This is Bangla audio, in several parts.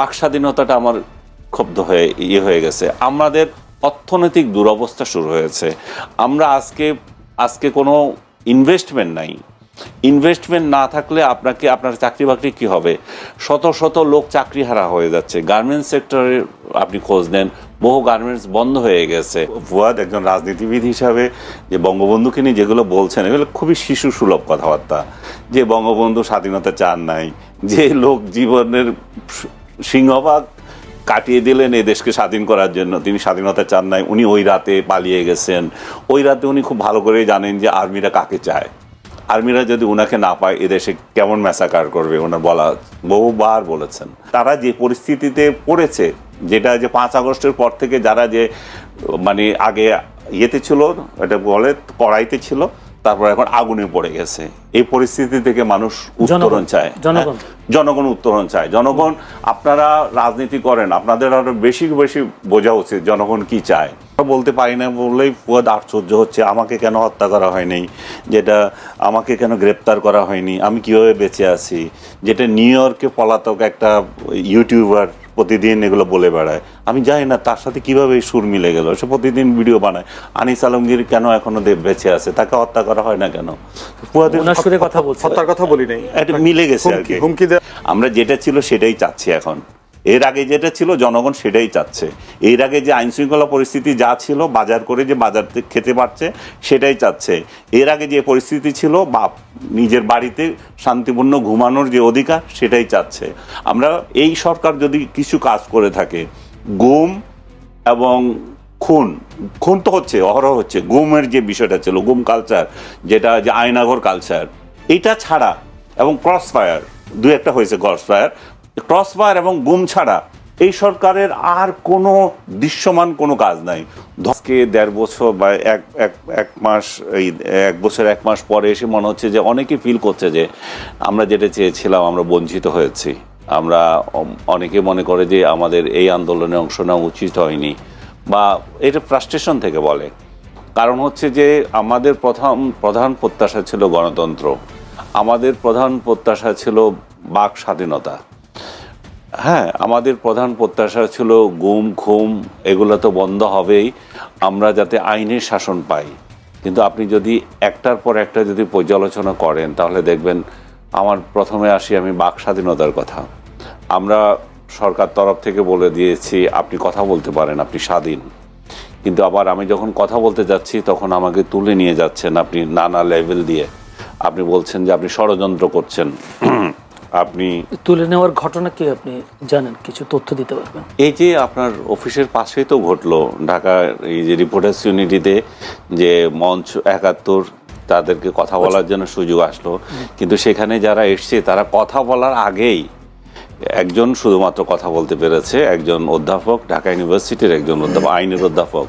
বাক স্বাধীনতাটা আমার ক্ষুব্ধ হয়ে ইয়ে হয়ে গেছে। আমাদের অর্থনৈতিক দুরবস্থা শুরু হয়েছে। আমরা আজকে আজকে কোনো ইনভেস্টমেন্ট নাই। ইনভেস্টমেন্ট না থাকলে আপনাকে, আপনার চাকরি বাকরি কী হবে? শত শত লোক চাকরি হারা হয়ে যাচ্ছে। গার্মেন্টস সেক্টরে আপনি খোঁজ নেন, বহু গার্মেন্টস বন্ধ হয়ে গেছে। ফুয়াদ একজন রাজনীতিবিদ হিসাবে যে বঙ্গবন্ধুকে নিয়ে যেগুলো বলছেন, এগুলো খুবই শিশু সুলভ কথাবার্তা। যে বঙ্গবন্ধু স্বাধীনতা চান নাই, যে লোক জীবনের সিংহভাগ কাটিয়ে দিলেন এই দেশকে স্বাধীন করার জন্য। তিনি স্বাধীনতা চান নাই উনি ওই রাতে পালিয়ে গেছেন। ওই রাতে উনি খুব ভালো করে জানেন যে আর্মিরা কাকে চায়। আর্মিরা যদি উনাকে না পায় এদেশে কেমন ম্যাসাকার করবে ওনার বলা বহুবার বলেছেন। তারা যে পরিস্থিতিতে পড়েছে যেটা যে পাঁচ আগস্টের পর থেকে যারা যে মানে আগে ইয়েতে ছিল এটা বলে কড়াইতে ছিল তারপর এখন আগুনে পড়ে গেছে। এই পরিস্থিতি থেকে মানুষ উত্তরণ জনগণ, চায়। জনগণ। উত্তরণ চায়। জনগণ, আপনারা রাজনীতি করেন, আপনাদের আরও বেশি বেশি বোঝা উচিত জনগণ কি চায়। বলতে পারি না বললেই পুয়াদ আশ্চর্য হচ্ছে, আমাকে কেন হত্যা করা হয়নি? যেটা আমাকে কেন গ্রেপ্তার করা হয়নি? আমি কীভাবে বেঁচে আছি? যেটা নিউ ইয়র্কে পলাতক একটা ইউটিউবার প্রতিদিন এগুলো বলে বেড়ায়। আমি জানি না তার সাথে কীভাবে সুর মিলে গেল। সে প্রতিদিন ভিডিও বানায়। আনিস আলমগীর কেন এখনও দেব বেঁচে আছে? তাকে হত্যা করা হয় না কেন? কথা বলছে। হত্যার কথা বলি নাই। এটা মিলে গেছে আর কি। হুমকি আমরা যেটা ছিল সেটাই চাচ্ছি এখন। এর আগে যেটা ছিল, জনগণ সেটাই চাচ্ছে। এর আগে যে আইন শৃঙ্খলা পরিস্থিতি যা ছিল, বাজার করে যে বাজার খেতে পারছে, সেটাই চাচ্ছে। এর আগে যে পরিস্থিতি ছিল, বা নিজের বাড়িতে শান্তিপূর্ণ ঘুমানোর যে অধিকার, সেটাই চাচ্ছে। আমরা এই সরকার যদি কিছু কাজ করে থাকে, গুম এবং খুন খুন তো হচ্ছে, অহরহ হচ্ছে, গুমের যে বিষয়টা ছিল, গুম কালচার যেটা যে আয়নাঘর কালচার এইটা ছাড়া এবং ক্রস ফায়ার দু একটা হয়েছে ক্রস ফায়ার ক্রস ফায়ার এবং গুম ছাড়া এই সরকারের আর কোনো দৃশ্যমান কোনো কাজ নাই। আজকে দেড় বছর বা এক এক এক মাস, এই এক বছর, এক মাস পরে এসে মনে হচ্ছে যে অনেকে ফিল করছে যে আমরা যেটা চেয়েছিলাম আমরা বঞ্চিত হয়েছি। আমরা অনেকে মনে করে যে আমাদের এই আন্দোলনে অংশ নেওয়া উচিত হয়নি বা এটা ফ্রাস্ট্রেশন থেকে বলে। কারণ হচ্ছে যে আমাদের প্রথম, প্রধান প্রত্যাশা ছিল গণতন্ত্র। আমাদের প্রধান প্রত্যাশা ছিল বাক স্বাধীনতা। হ্যাঁ আমাদের প্রধান প্রত্যাশা ছিল গুম, খুম, এগুলো তো বন্ধ হবেই, আমরা যাতে আইনের শাসন পাই। কিন্তু আপনি যদি একটার পর একটা যদি পর্যালোচনা করেন, তাহলে দেখবেন আমার প্রথমে আসি আমি বাক স্বাধীনতার কথা। আমরা সরকার তরফ থেকে বলে দিয়েছি, আপনি কথা বলতে পারেন, আপনি স্বাধীন। কিন্তু আবার আমি যখন কথা বলতে যাচ্ছি, তখন আমাকে তুলে নিয়ে যাচ্ছেন আপনি নানা লেভেল দিয়ে। আপনি বলছেন যে আপনি ষড়যন্ত্র করছেন। আপনি তুলে নেওয়ার ঘটনা কি আপনি জানেন? কিছু তথ্য দিতে পারবেন? এই যে আপনার অফিসের পাশেই তো ঘটলো ঢাকা এই যে রিপোর্টার্স ইউনিটিতে যে মঞ্চ একাত্তর তাদেরকে কথা বলার জন্য সুযোগ আসলো। কিন্তু সেখানে যারা এসছে তারা কথা বলার আগেই একজন শুধুমাত্র কথা বলতে পেরেছে একজন অধ্যাপক ঢাকা ইউনিভার্সিটির একজন অধ্যাপক আইনের অধ্যাপক।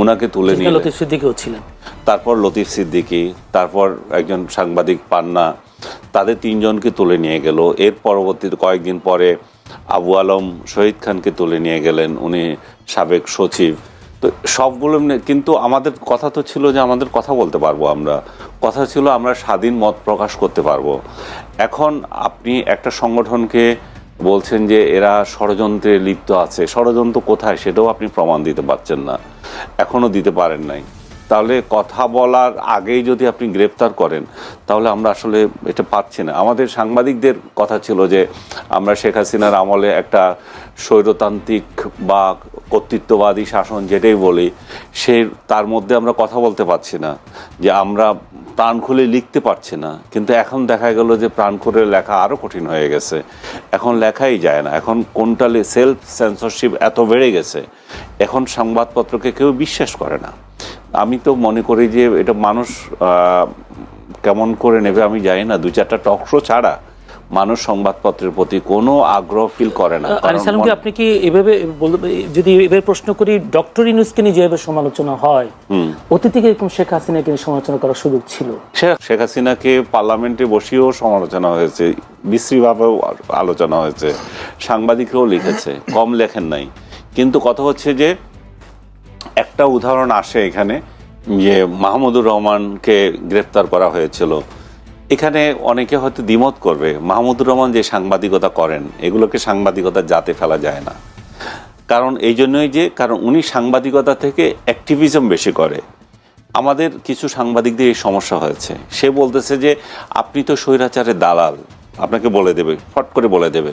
ওনাকে তুলে নিয়ে লতিফ সিদ্দিকিও ছিলেন। তারপর লতিফ সিদ্দিকী তারপর একজন সাংবাদিক পান্না তাদের তিনজনকে তুলে নিয়ে গেল। এর পরবর্তীতে কয়েকদিন পরে আবু আলম শহীদ খানকে তুলে নিয়ে গেলেন উনি সাবেক সচিব। তো সবগুলো কিন্তু আমাদের কথা তো ছিল যে আমাদের কথা বলতে পারব আমরা। কথা ছিল আমরা স্বাধীন মত প্রকাশ করতে পারব। এখন আপনি একটা সংগঠনকে বলছেন যে এরা ষড়যন্ত্রে লিপ্ত আছে। ষড়যন্ত্র কোথায়? সেটাও আপনি প্রমাণ দিতে পারছেন না। এখনও দিতে পারেন নাই। তাহলে কথা বলার আগেই যদি আপনি গ্রেপ্তার করেন, তাহলে আমরা আসলে এটা পাচ্ছি না। আমাদের সাংবাদিকদের কথা ছিল যে আমরা শেখ হাসিনার আমলে একটা স্বৈরতান্ত্রিক বা কর্তৃত্ববাদী শাসন যেটাই বলি, সে তার মধ্যে আমরা কথা বলতে পারছি না, যে আমরা প্রাণ খুলে লিখতে পারছি না। কিন্তু এখন দেখা গেল যে প্রাণ খুলে লেখা আরও কঠিন হয়ে গেছে। এখন লেখাই যায় না। এখন কোনটা সেলফ সেন্সরশিপ এত বেড়ে গেছে, এখন সংবাদপত্রকে কেউ বিশ্বাস করে না। আমি তো মনে করি যে এটা মানুষ আহ, কেমন করে নেবে আমি জানি না। দু চারটা টক শো ছাড়া মানুষ সংবাদপত্রের প্রতি কোনো আগ্রহ ফিল করে না। আপনি কি এভাবে যদি এভাবে প্রশ্ন করি ডক্টর ইনুসকে নিয়ে যেভাবে সমালোচনা হয় অতীতে এরকম শেখ হাসিনাকে নিয়ে সমালোচনা করার সুযোগ ছিল? শেখ- শেখ হাসিনাকে পার্লামেন্টে বসিয়েও সমালোচনা হয়েছে বিশ্রীভাবেও আলোচনা হয়েছে সাংবাদিকরাও লিখেছে কম লেখেন নাই। কিন্তু কথা হচ্ছে যে একটা উদাহরণ আসে এখানে, যে মাহমুদুর রহমানকে গ্রেপ্তার করা হয়েছিল। এখানে অনেকে হয়তো দ্বিমত করবে, মাহমুদুর রহমান যে সাংবাদিকতা করেন, এগুলোকে সাংবাদিকতার জাতে ফেলা যায় না। কারণ এই জন্যই যে, কারণ উনি সাংবাদিকতা থেকে অ্যাক্টিভিজম বেশি করে। আমাদের কিছু সাংবাদিকদের এই সমস্যা হয়েছে। সে বলতেছে যে, আপনি তো স্বৈরাচারের দালাল, আপনাকে বলে দেবে, ফট করে বলে দেবে।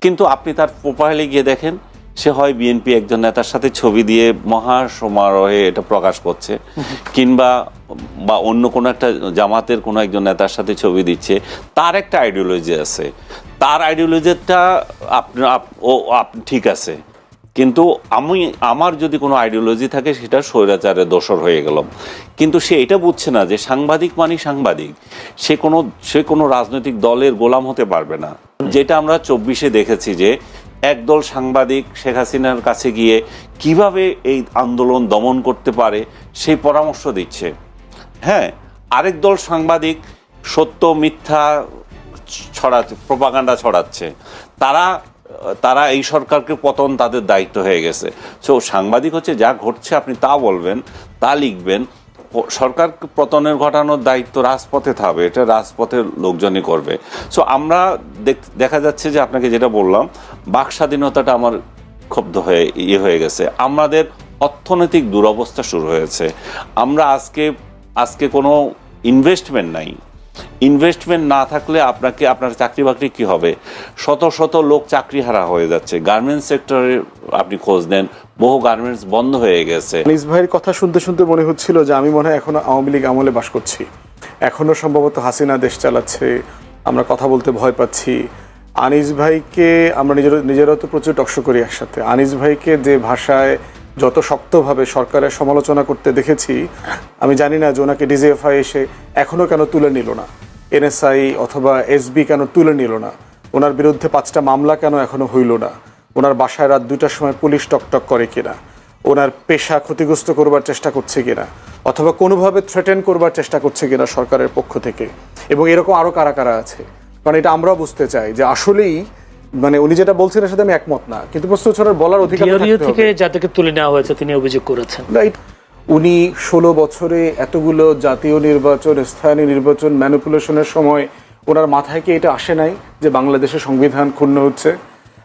কিন্তু আপনি তার প্রোফাইলে গিয়ে দেখেন সে হয় বিএনপি একজন নেতার সাথে ছবি দিয়ে মহা সমারোহে এটা প্রকাশ করছে। কিংবা বা অন্য কোনো একটা জামাতের কোনো একজন নেতার সাথে ছবি দিচ্ছে। তার একটা আইডিওলজি আছে। তার আইডিওলজিটা আপনার আপ- ও ঠিক আছে। কিন্তু আমি, আমার যদি কোনো আইডিওলজি থাকে, সেটা স্বৈরাচারের দোষর হয়ে গেলাম। কিন্তু সে এটা বুঝছে না যে সাংবাদিক মানে সাংবাদিক। সে কোনো সে কোনো রাজনৈতিক দলের গোলাম হতে পারবে না। যেটা আমরা চব্বিশে দেখেছি যে একদল সাংবাদিক শেখ হাসিনার কাছে গিয়ে কীভাবে এই আন্দোলন দমন করতে পারে সেই পরামর্শ দিচ্ছে। হ্যাঁ আরেক দল সাংবাদিক সত্য, মিথ্যা ছড়াচ্ছে, প্রপাগান্ডা ছড়াচ্ছে। তারা তারা এই সরকারকে পতন তাদের দায়িত্ব হয়ে গেছে। সো সাংবাদিক হচ্ছে যা ঘটছে, আপনি তা বলবেন, তা লিখবেন। সরকার পতনের ঘটানোর দায়িত্ব রাজপথে থাকবে, এটা রাজপথের লোকজনই করবে। সো আমরা দেখ- যাচ্ছে যে আপনাকে যেটা বললাম, বাক স্বাধীনতাটা আমার ক্ষুব্ধ হয়ে ইয়ে হয়ে গেছে। আমাদের অর্থনৈতিক দুরবস্থা শুরু হয়েছে। আমরা আজকে আজকে কোনো ইনভেস্টমেন্ট নাই। ইনভেস্টমেন্ট না থাকলে আপনাকে, আপনার চাকরি বাকরি কি হবে? শত শত লোক চাকরি হারা হয়ে যাচ্ছে। গার্মেন্টস সেক্টরে আপনি খোঁজ নেন। বহু গার্মেন্টস বন্ধ হয়ে গেছে। নিজ ভাইয়ের কথা শুনতে শুনতে মনে হচ্ছিল যে আমি মনে হয় এখনও আওয়ামী লীগ আমলে বাস করছি। এখনও সম্ভবত হাসিনা দেশ চালাচ্ছে। আমরা কথা বলতে ভয় পাচ্ছি। আনিস ভাইকে আমরা নিজের, নিজেরাও তো প্রচুর টকশো করি একসাথে। আনিস ভাইকে যে ভাষায় যত শক্তভাবে সরকারের সমালোচনা করতে দেখেছি, আমি জানি না যে ওনাকে ডিজিএফআই এসে এখনও কেন তুলে নিল না। এনএসআই অথবা এসবি কেন তুলে নিল না? ওনার বিরুদ্ধে পাঁচটা মামলা কেন এখনও হইল না? ওনার বাসায় রাত দুটার সময় পুলিশ টকটক করে কিনা? ওনার পেশা ক্ষতিগ্রস্ত করবার চেষ্টা করছে কিনা? অথবা কোনোভাবে থ্রেটেন করবার চেষ্টা করছে কিনা সরকারের পক্ষ থেকে? এবং এরকম আরও কারা কারা আছে? কারণ এটা আমরাও বুঝতে চাই যে আসলেই মানে উনি যেটা বলছেন এর সাথে আমি একমত না। কিন্তু প্রশ্ন ছড়ার বলার অধিকার থেকে যাদেরকে তুলে নেওয়া হয়েছে তিনি অভিযোগ করেছেন। রাইট উনি ষোলো বছরে এতগুলো জাতীয় নির্বাচন স্থানীয় নির্বাচন ম্যানিপুলেশনের সময় ওনার মাথায় কি এটা আসে নাই যে বাংলাদেশের সংবিধান ক্ষুণ্ণ হচ্ছে?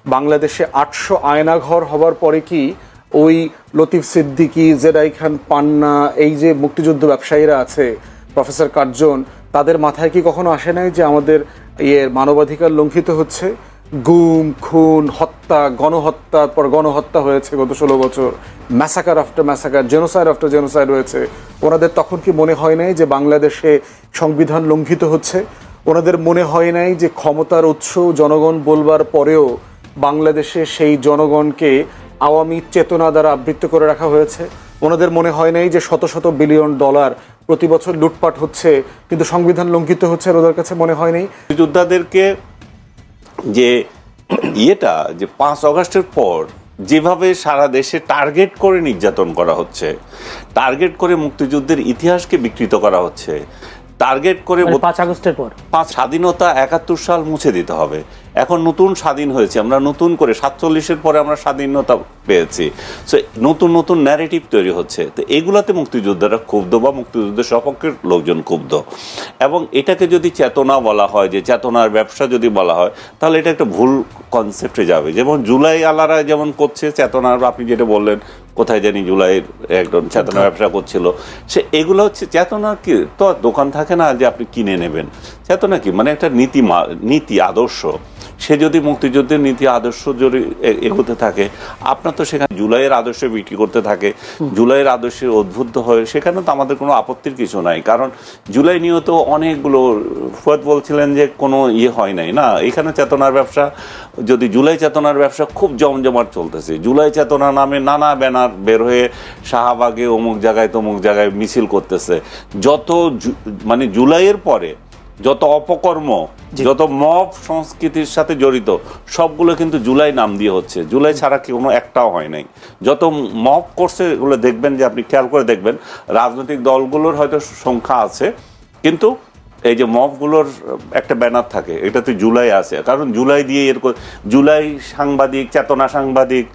বাংলাদেশে আটশো আয়নাঘর হবার পরে কি ওই লতিফ সিদ্দিকী জেদাই খান পান্না এই যে মুক্তিযুদ্ধ ব্যবসায়ীরা আছে প্রফেসর কার্জন তাদের মাথায় কি কখনো আসে নাই যে আমাদের ইয়ের মানবাধিকার লঙ্ঘিত হচ্ছে? গুম, খুন, হত্যা, গণহত্যার পর গণহত্যা হয়েছে গত ষোলো বছর। Massacre after massacre genocide after genocide হয়েছে ওনাদের তখন কি মনে হয় নাই যে বাংলাদেশে সংবিধান লঙ্ঘিত হচ্ছে? ওনাদের মনে হয় নাই যে ক্ষমতার উৎস জনগণ বলবার পরেও বাংলাদেশে সেই জনগণকে আওয়ামী চেতনা দ্বারা আবৃত্ত করে রাখা হয়েছে? ওনাদের মনে হয় নাই যে শত শত বিলিয়ন ডলার প্রতি বছর লুটপাট হচ্ছে, কিন্তু সংবিধান লঙ্ঘিত হচ্ছে? ওদের কাছে মনে হয় নাই? যোদ্ধাদেরকে যে ইয়েটা, যে পাঁচ অগাস্টের পর যেভাবে সারা দেশে টার্গেট করে নির্যাতন করা হচ্ছে, টার্গেট করে মুক্তিযুদ্ধের ইতিহাসকে বিকৃত করা হচ্ছে টার্গেট করে মানে পাঁচ আগস্টের পর। পাঁচ স্বাধীনতা একাত্তর সাল মুছে দিতে হবে। এখন নতুন স্বাধীন হয়েছে। আমরা নতুন করে সাতচল্লিশের পরে আমরা স্বাধীনতা পেয়েছি। সো নতুন নতুন ন্যারেটিভ তৈরি হচ্ছে। তো এগুলাতে মুক্তিযোদ্ধারা ক্ষুব্ধ বা মুক্তিযুদ্ধের সপক্ষের লোকজন ক্ষুব্ধ। এবং এটাকে যদি চেতনা বলা হয় যে চেতনার ব্যবসা যদি বলা হয় তাহলে এটা একটা ভুল কনসেপ্টে যাবে। যেমন জুলাই আলারা যেমন করছে চেতনার আপনি যেটা বললেন কোথায় জানি জুলাইয়ের একজন চেতনা ব্যবসা করছিল। সে এগুলো হচ্ছে চেতনা কি? তো দোকান থাকে না যে আপনি কিনে নেবেন। চেতনা কি? মানে একটা নীতি নীতি আদর্শ। সে যদি মুক্তিযুদ্ধের নীতি আদর্শ যদি এগোতে থাকে আপনার তো সেখানে জুলাইয়ের আদর্শে বিক্রি করতে থাকে। জুলাইয়ের আদর্শে উদ্বুদ্ধ হয়ে সেখানে তো আমাদের কোনো আপত্তির কিছু নাই। কারণ জুলাই নিয়েও তো অনেকগুলো ফুয়াদ বলছিলেন যে কোনো ইয়ে হয় নাই না? এখানে চেতনার ব্যবসা যদি জুলাই চেতনার ব্যবসা খুব জমজমাট চলতেছে জুলাই চেতনা নামে নানা ব্যানার বের হয়ে শাহবাগে অমুক জায়গায় তমুক জায়গায় মিছিল করতেছে। যত মানে জুলাইয়ের পরে যত অপকর্ম যত মব সংস্কৃতির সাথে জড়িত সবগুলো কিন্তু জুলাই নাম দিয়ে হচ্ছে। জুলাই ছাড়া কি কোনো একটাও হয় নাই। যত মব করছে এগুলো দেখবেন যে আপনি খেয়াল করে দেখবেন রাজনৈতিক দলগুলোর হয়তো সংখ্যা আছে কিন্তু এই যে মবগুলোর একটা ব্যানার থাকে এটাতে জুলাই আছে। কারণ জুলাই দিয়ে এর জুলাই সাংবাদিক, চেতনা সাংবাদিক,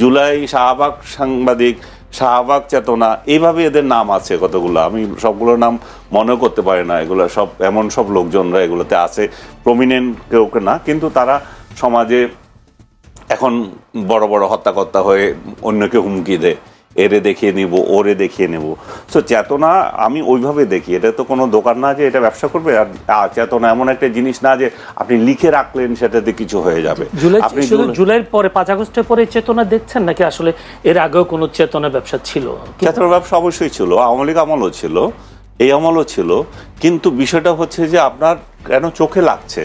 জুলাই শাহবাগ সাংবাদিক, শাহবাগ চেতনা, এইভাবে এদের নাম আছে কতগুলো। আমি সবগুলোর নাম মনে করতে পারি না, এগুলো সব, এমন সব লোকজনরা এগুলোতে আছে। প্রমিনেন্ট কেউ কেউ না, কিন্তু তারা সমাজে এখন বড় বড় হত্যাকর্তা হয়ে অন্যকে হুমকি দেয়। এরে দেখিয়ে নিব ওরে দেখিয়ে নেব। তো চেতনা আমি ওইভাবে দেখি। এটা তো কোনো দোকান না যে এটা ব্যবসা করবে। আর চেতনা এমন একটা জিনিস না যে আপনি লিখে রাখলেন সেটাতে কিছু হয়ে যাবে। আপনি জুলাইয়ের পরে পাঁচ আগস্টের পরে চেতনা দেখছেন? নাকি আসলে এর আগেও কোনো চেতনা ব্যবসা ছিল? চেতনা ব্যবসা অবশ্যই ছিল। আওয়ামী লীগ আমলও ছিল। এই আমলও ছিল। কিন্তু বিষয়টা হচ্ছে যে আপনার কেন চোখে লাগছে?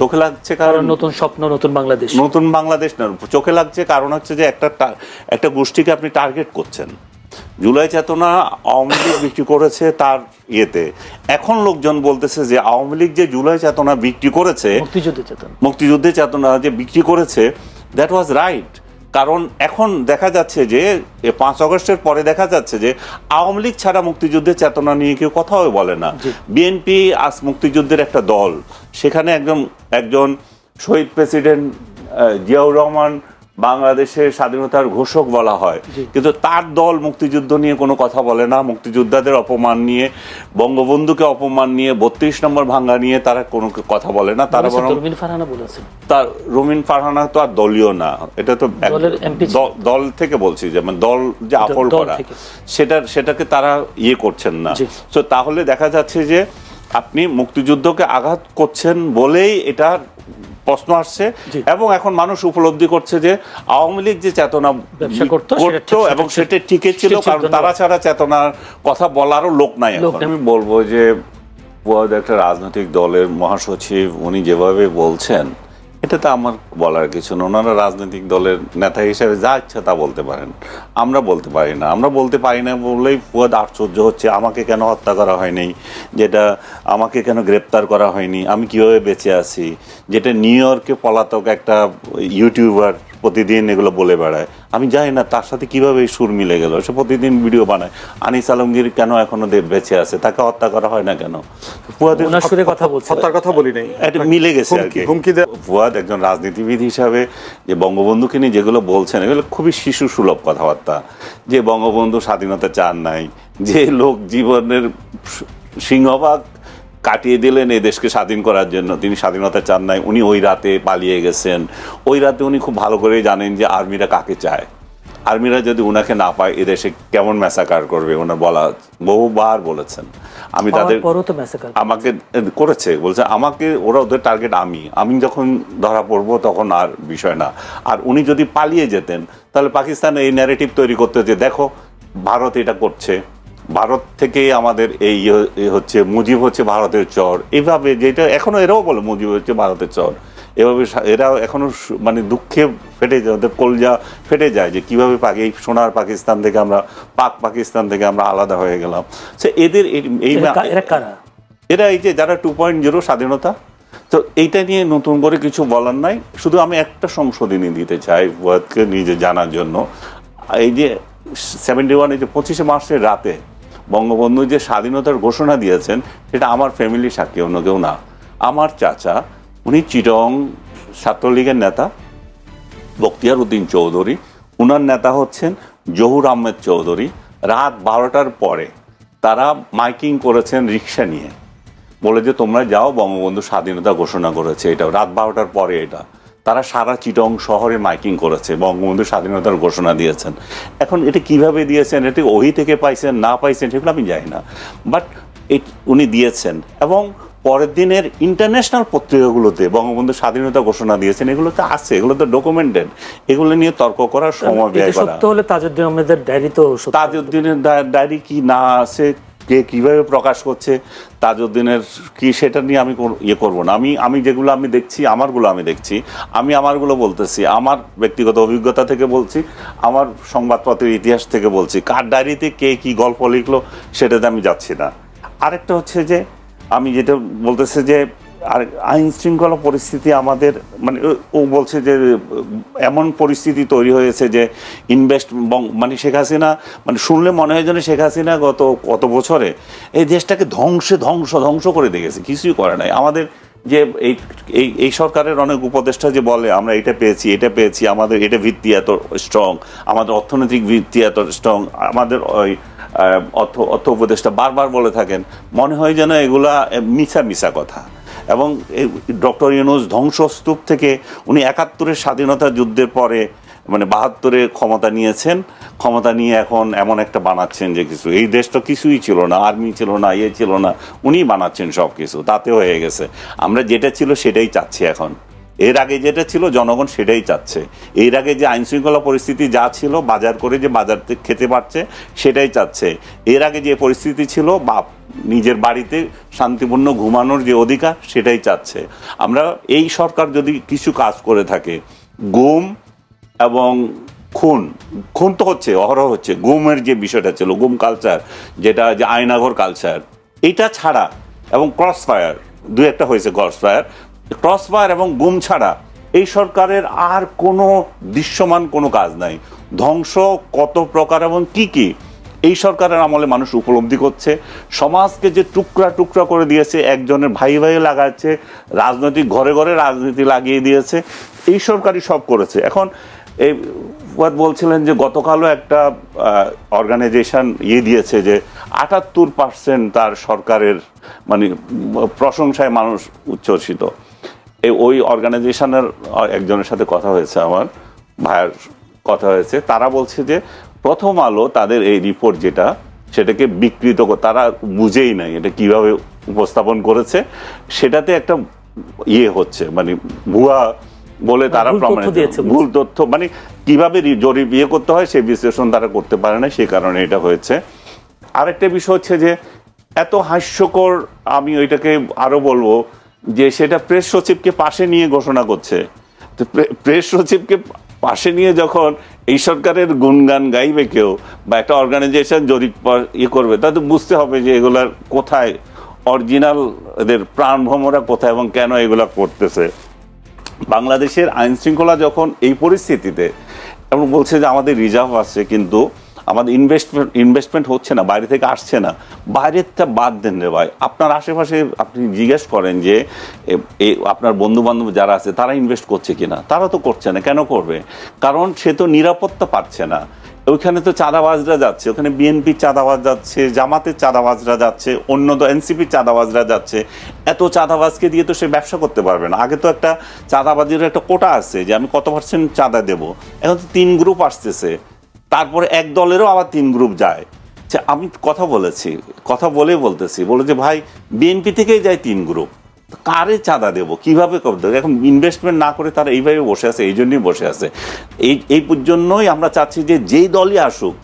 চোখে লাগছে কারণ নতুন স্বপ্ন নতুন বাংলাদেশ। নতুন বাংলাদেশ না চোখে লাগছে কারণ হচ্ছে যে একটা একটা গোষ্ঠীকে আপনি টার্গেট করছেন। জুলাই চেতনা আওয়ামী লীগ বিক্রি করেছে তার ইয়েতে। এখন লোকজন বলতেছে যে আওয়ামী লীগ যে জুলাই চেতনা বিক্রি করেছে মুক্তিযুদ্ধের চেতনা। মুক্তিযুদ্ধের চেতনা যে বিক্রি করেছে দ্যাট ওয়াজ রাইট কারণ এখন দেখা যাচ্ছে যে পাঁচ অগস্টের পরে দেখা যাচ্ছে যে আওয়ামী লীগ ছাড়া মুক্তিযুদ্ধের চেতনা নিয়ে কেউ কথাও বলে না। বিএনপি আজ মুক্তিযুদ্ধের একটা দল। সেখানে একজন একজন শহীদ প্রেসিডেন্ট জিয়াউর রহমান বাংলাদেশের স্বাধীনতার ঘোষক বলা হয়। কিন্তু তার দল মুক্তিযুদ্ধ নিয়ে কোনো কথা বলে না। মুক্তিযোদ্ধাদের অপমান নিয়ে বঙ্গবন্ধুকে অপমান নিয়ে বত্রিশ নম্বর ভাঙ্গা নিয়ে তারা কোনো কথা বলে না। তারা বরং তরমিন ফারহানা বলেছেন। তার রুমিন ফারহানা তো আর দলীয় না। এটা তো দল থেকে বলছি যে মানে দল যে আফল করা সেটা সেটাকে তারা ইয়ে করছেন না। তো তাহলে দেখা যাচ্ছে যে আপনি মুক্তিযুদ্ধকে আঘাত করছেন বলেই এটা প্রশ্ন আসছে এবং এখন মানুষ উপলব্ধি করছে যে আওয়ামী লীগ যে চেতনা ব্যবসা করতো, এবং সেটা ঠিকই ছিল কারণ তারা ছাড়া চেতনার কথা বলারও লোক নাই আমি বলব যে একটা রাজনৈতিক দলের মহাসচিব উনি যেভাবে বলছেন এটা তো আমার বলার কিছু না। ওনারা রাজনৈতিক দলের নেতা হিসেবে যা ইচ্ছা তা বলতে পারেন। আমরা বলতে পারি না। আমরা বলতে পারি না বলেই ফুয়াদ আশ্চর্য হচ্ছে, আমাকে কেন হত্যা করা হয়নি? যেটা আমাকে কেন গ্রেপ্তার করা হয়নি? আমি কীভাবে বেঁচে আছি? যেটা নিউ ইয়র্কে পলাতক একটা ইউটিউবার প্রতিদিন এগুলো বলে বেড়ায়। আমি জানি না তার সাথে কীভাবে এই সুর মিলে গেল। সে প্রতিদিন ভিডিও বানায়। আনিস আলমগীর কেন এখনও বেঁচে আছে? তাকে হত্যা করা হয় না কেন? ফুয়াদের কথা বলছে। হত্যার কথা বলি নাই। এটা মিলে গেছে আর কি। ফুয়াদ একজন রাজনীতিবিদ হিসাবে যে বঙ্গবন্ধুকে নিয়ে যেগুলো বলছেন এগুলো খুবই শিশু সুলভ কথাবার্তা। যে বঙ্গবন্ধু স্বাধীনতা চান নাই যে লোক জীবনের সিংহভাগ কাটিয়ে দিলেন এই দেশকে স্বাধীন করার জন্য। তিনি স্বাধীনতা চান নাই উনি ওই রাতে পালিয়ে গেছেন। ওই রাতে উনি খুব ভালো করে জানেন যে আর্মিরা কাকে চায়। আর্মিরা যদি উনাকে না পায় এদেশে কেমন ম্যাসাকার করবে? ওনার বলা বহুবার বলেছেন। আমি তাদের আমাকে করেছে বলছে আমাকে ওরা ওদের টার্গেট আমি। আমি যখন ধরা পড়ব তখন আর বিষয় না। আর উনি যদি পালিয়ে যেতেন তাহলে পাকিস্তান এই ন্যারেটিভ তৈরি করতে যে দেখো ভারত এটা করছে। ভারত থেকে আমাদের এই ইয়ে- হচ্ছে মুজিব হচ্ছে ভারতের চর। এইভাবে যেটা এখনও এরাও বলে মুজিব হচ্ছে ভারতের চর। এভাবে এরা এখনও মানে দুঃখে ফেটে যায় ওদের কলজা ফেটে যায় যে কীভাবে পাক এই সোনার পাকিস্তান থেকে আমরা পাক পাকিস্তান থেকে আমরা আলাদা হয়ে গেলাম। সে এদের এই- এই এরা কারা? এরা এই যে যারা টু পয়েন্ট জিরো স্বাধীনতা তো এইটা নিয়ে নতুন করে কিছু বলার নাই। শুধু আমি একটা সংশোধনী দিতে চাই ওয়াদকে নিজে জানার জন্য। এই যে সেভেন্টি ওয়ান এই যে পঁচিশে মার্চের রাতে বঙ্গবন্ধু যে স্বাধীনতার ঘোষণা দিয়েছেন, সেটা আমার ফ্যামিলি সাক্ষী, অন্য কেউ না। আমার চাচা, উনি চিটং ছাত্রলীগের নেতা, বখতিয়ার উদ্দিন চৌধুরী। উনার নেতা হচ্ছেন জহুর আহমেদ চৌধুরী। রাত বারোটার পরে তারা মাইকিং করেছেন রিক্সা নিয়ে। বলে যে, তোমরা যাও, বঙ্গবন্ধু স্বাধীনতা ঘোষণা করেছে। এটা রাত বারোটার পরে এটা। তারা সারা চিটং শহরে মাইকিং করেছে বঙ্গবন্ধু স্বাধীনতার ঘোষণা দিয়েছেন। এখন এটা কীভাবে দিয়েছেন এটা ওহি থেকে পাইছেন না পাইছেন সেগুলো আমি জানি না। বাট উনি দিয়েছেন। এবং পরের দিনের ইন্টারন্যাশনাল পত্রিকাগুলোতে বঙ্গবন্ধু স্বাধীনতা ঘোষণা দিয়েছেন এগুলো তো আছে এগুলো তো ডকুমেন্টেড এগুলো নিয়ে তর্ক করার সময় ব্যয় করা। সত্য হলে তাজউদ্দিন আহমেদের ডায়েরি তো তাজউদ্দিনের ডায়েরি কি না আছে কে কীভাবে প্রকাশ করছে, তাজউদ্দিনের কি সেটা নিয়ে আমি ইয়ে করব না। আমি আমি যেগুলো আমি দেখছি, আমারগুলো আমি দেখছি। আমি আমারগুলো বলতেছি, আমার ব্যক্তিগত অভিজ্ঞতা থেকে বলছি, আমার সংবাদপত্রের ইতিহাস থেকে বলছি, কার ডায়েরিতে কে কী গল্প লিখলো সেটাতে আমি যাচ্ছি না। আরেকটা হচ্ছে যে, আমি যেটা বলতেছি যে আর আইন শৃঙ্খলা পরিস্থিতি আমাদের মানে ও- বলছে যে, এমন পরিস্থিতি তৈরি হয়েছে যে ইনভেস্ট মানে শেখ হাসিনা মানে শুনলে মনে হয় যেন শেখ হাসিনা গত কত বছরে এই দেশটাকে ধ্বংসে ধ্বংস ধ্বংস করে দেখেছে কিছুই করে নাই। আমাদের যে এই এই সরকারের অনেক উপদেষ্টা যে বলে, আমরা এটা পেয়েছি এটা পেয়েছি, আমাদের এটা ভিত্তি এত স্ট্রং আমাদের অর্থনৈতিক ভিত্তি এত স্ট্রং আমাদের ওই অর্থ অর্থ উপদেষ্টা বারবার বলে থাকেন। মনে হয় যেন এগুলা মিছা মিছা কথা। এবং ডক্টর ইউনুস ধ্বংসস্তূপ থেকে উনি একাত্তরের স্বাধীনতা যুদ্ধের পরে মানে বাহাত্তরে ক্ষমতা নিয়েছেন। ক্ষমতা নিয়ে এখন এমন একটা বানাচ্ছেন যে কিছু। এই দেশ তো কিছুই ছিল না, আর্মি ছিল না ইয়ে ছিল না উনি বানাচ্ছেন সব কিছু তাতে হয়ে গেছে। আমরা যেটা ছিল সেটাই চাচ্ছি এখন। এর আগে যেটা ছিল, জনগণ সেটাই চাচ্ছে। এর আগে যে আইন শৃঙ্খলা পরিস্থিতি যা ছিল, বাজার করে যে বাজার খেতে পারছে, সেটাই চাচ্ছে। এর আগে যে পরিস্থিতি ছিল বা নিজের বাড়িতে শান্তিপূর্ণ ঘুমানোর যে অধিকার, সেটাই চাচ্ছে। আমরা এই সরকার যদি কিছু কাজ করে থাকে, গুম এবং খুন খুন তো হচ্ছে, অহরহ হচ্ছে, গুমের যে বিষয়টা ছিল, গুম কালচার যেটা যে আয়নাঘর কালচার এইটা ছাড়া এবং ক্রস ফায়ার দু একটা হয়েছে ক্রস ফায়ার ক্রস ফায়ার এবং গুম ছাড়া এই সরকারের আর কোনো দৃশ্যমান কোনো কাজ নাই। ধ্বংস কত প্রকার এবং কি কি, এই সরকারের আমলে মানুষ উপলব্ধি করছে। সমাজকে যে টুকরা টুকরা করে দিয়েছে, একজনের ভাই ভাই লাগাচ্ছে, রাজনৈতিক ঘরে ঘরে রাজনীতি লাগিয়ে দিয়েছে, এই সরকারই সব করেছে। এখন এই বলছিলেন যে গতকালও একটা অর্গানাইজেশন ইয়ে দিয়েছে যে আটাত্তর পার্সেন্ট তার সরকারের মানে প্রশংসায় মানুষ উচ্ছ্বসিত। ওই অর্গানাইজেশনের একজনের সাথে কথা হয়েছে আমার ভাইয়ের কথা হয়েছে। তারা বলছে যে প্রথম আলো তাদের এই রিপোর্ট যেটা সেটাকে বিকৃত কর- তারা বুঝেই নাই এটা কীভাবে উপস্থাপন করেছে। সেটাতে একটা ইয়ে হচ্ছে মানে ভুয়া বলে তারা ভুল তথ্য প্রমাণিত ভুল তথ্য মানে কীভাবে জরিপ ইয়ে করতে হয় সেই বিশ্লেষণ তারা করতে পারে না সেই কারণে এটা হয়েছে। আরেকটা বিষয় হচ্ছে যে এত হাস্যকর আমি ওইটাকে আরও বলব যে সেটা প্রেস সচিবকে পাশে নিয়ে ঘোষণা করছে। তো প্রে- প্রেস সচিবকে পাশে নিয়ে যখন এই সরকারের গুণগান গাইবে কেউ বা একটা অর্গানাইজেশন জরিপ ইয়ে করবে তা তো বুঝতে হবে যে এগুলার কোথায় অরিজিনাল এদের প্রাণভ্রমরা কোথায় এবং কেন এগুলা করতেছে। বাংলাদেশের আইন শৃঙ্খলা যখন এই পরিস্থিতিতে, এবং বলছে যে আমাদের রিজার্ভ আছে, কিন্তু আমাদের ইনভেস্টমেন্ট ইনভেস্টমেন্ট হচ্ছে না, বাইরে থেকে আসছে না। বাইরেরটা বাদ দেন রে ভাই। আপনার আশেপাশে আপনি জিজ্ঞেস করেন যে আপনার বন্ধু বান্ধব যারা আছে, তারা ইনভেস্ট করছে কিনা? তারা তো করছে না। কেন করবে? কারণ সে তো নিরাপত্তা পাচ্ছে না। ওইখানে তো চাঁদাবাজরা যাচ্ছে, ওখানে বিএনপির চাঁদাবাজ যাচ্ছে, জামাতের চাঁদাবাজরা যাচ্ছে, অন্য তো এনসিপির চাঁদাবাজরা যাচ্ছে। এত চাঁদাবাজকে দিয়ে তো সে ব্যবসা করতে পারবে না। আগে তো একটা চাঁদাবাজির একটা কোটা আছে যে, আমি কত পার্সেন্ট চাঁদা দেবো? এখন তো তিন গ্রুপ আসতেছে। তারপরে এক দলেরও আবার তিন গ্রুপ যায়। আমি কথা বলেছি, কথা বলে বলতেছি। বলে যে, ভাই বিএনপি থেকেই যায় তিন গ্রুপ কারে চাঁদা দেবো? কীভাবে হবে? এখন ইনভেস্টমেন্ট না করে তারা এইভাবে বসে আছে, এই জন্যই বসে আছে। এই এই জন্যই আমরা চাচ্ছি যে, যেই দলই আসুক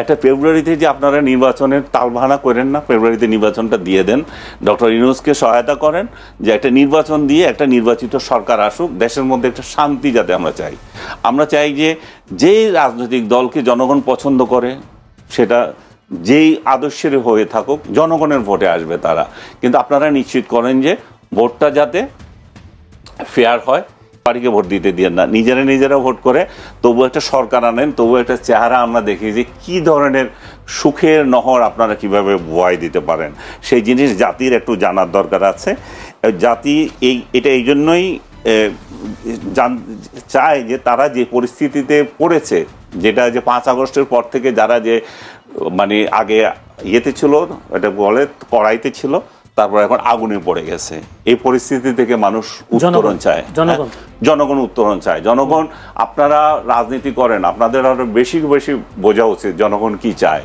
একটা ফেব্রুয়ারিতে যে আপনারা নির্বাচনের তালবাহানা করেন না, ফেব্রুয়ারিতে নির্বাচনটা দিয়ে দেন। ডক্টর ইউনুসকে সহায়তা করেন যে একটা নির্বাচন দিয়ে একটা নির্বাচিত সরকার আসুক, দেশের মধ্যে একটা শান্তি যাতে আমরা চাই। আমরা চাই যে যেই রাজনৈতিক দলকে জনগণ পছন্দ করে, সেটা যেই আদর্শের হয়ে থাকুক, জনগণের ভোটে আসবে তারা। কিন্তু আপনারা নিশ্চিত করেন যে ভোটটা যাতে ফেয়ার হয় পার্টিকে ভোট দিতে দিয়ে না। নিজেরা নিজেরা ভোট করে, তবু একটা সরকার আনেন, তবু একটা চেহারা আমরা দেখি যে কি ধরনের সুখের নহর আপনারা কীভাবে বয় দিতে পারেন। সেই জিনিস জাতির একটু জানার দরকার আছে। জাতি এই, এটা এই জন্যই জান- চায় যে তারা যে পরিস্থিতিতে পড়েছে, যেটা যে পাঁচ আগস্টের পর থেকে যারা যে মানে আগে ইয়েতে ছিল, এটা বলে কড়াইতে ছিল তারপর এখন আগুনে পড়ে গেছে। এই পরিস্থিতি থেকে মানুষ উত্তরণ চায়। হ্যাঁ, জনগণ উত্তরণ চায়। জনগণ আপনারা রাজনীতি করেন আপনাদের আরও বেশি বেশি বোঝা উচিত জনগণ কি চায়।